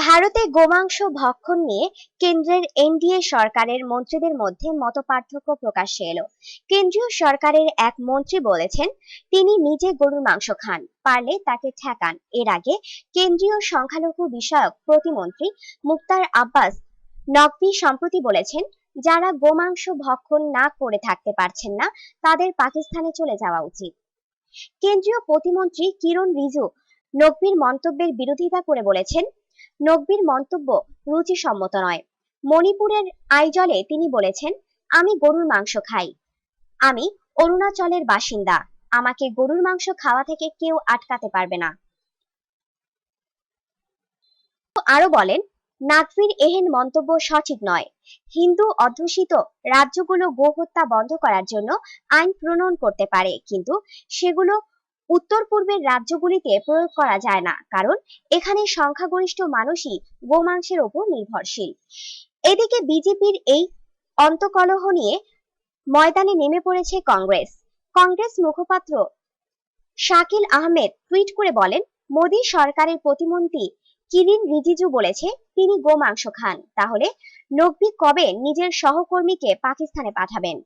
ভারতে গোমাংস ভক্ষণ নিয়ে কেন্দ্রের এনডিএ সরকারের মন্ত্রীদের মধ্যে মতপার্থক্য প্রকাশ্যে এলো। কেন্দ্রীয় সরকারের এক মন্ত্রী বলেছেন, তিনি নিজে গরুর মাংস খান, পারলে তাকে ঠেকান। এর আগে কেন্দ্রীয় সংখ্যালঘু বিষয়ক প্রতিমন্ত্রী মুক্তার আব্বাস নকভি সম্প্রতি বলেছেন, যারা গোমাংস ভক্ষণ না করে থাকতে পারছেন না, তাদের পাকিস্তানে চলে যাওয়া উচিত। কেন্দ্রীয় প্রতিমন্ত্রী কিরণ রিজু নকভির মন্তব্যের বিরোধিতা করে বলেছেন নকভির মন্তব্য রুচিসম্মত নয়। মণিপুরের আইজলে তিনি বলেছেন, আমি গরুর মাংস খাই। আমি অরুণাচলের বাসিন্দা। আমাকে গরুর মাংস খাওয়া থেকে কেউ আটকাতে পারবে না। আরও বলেন নাকভির এহেন মন্তব্য সঠিক নয়। হিন্দু অধ্যুষিত রাজ্যগুলো গোহত্যা বন্ধ করার জন্য আইন প্রণয়ন করতে পারে, কিন্তু সেগুলো উত্তর পূর্বের রাজ্যগুলিতে প্রয়োগ করা যায় না, কারণ এখানে সংখ্যাগরিষ্ঠ মানুষই গোমাংসের ওপর নির্ভরশীল। এদিকে বিজেপির এই অন্তকলহ নিয়ে ময়দানে নেমে পড়েছে কংগ্রেস। কংগ্রেস মুখপাত্র শাকিল আহমেদ টুইট করে বলেন, মোদী সরকারের প্রতিমন্ত্রী কিরিন রিজিজু বলেছে, তিনি গোমাংস খান। তাহলে নকভি কবে নিজের সহকর্মীকে পাকিস্তানে পাঠাবেন?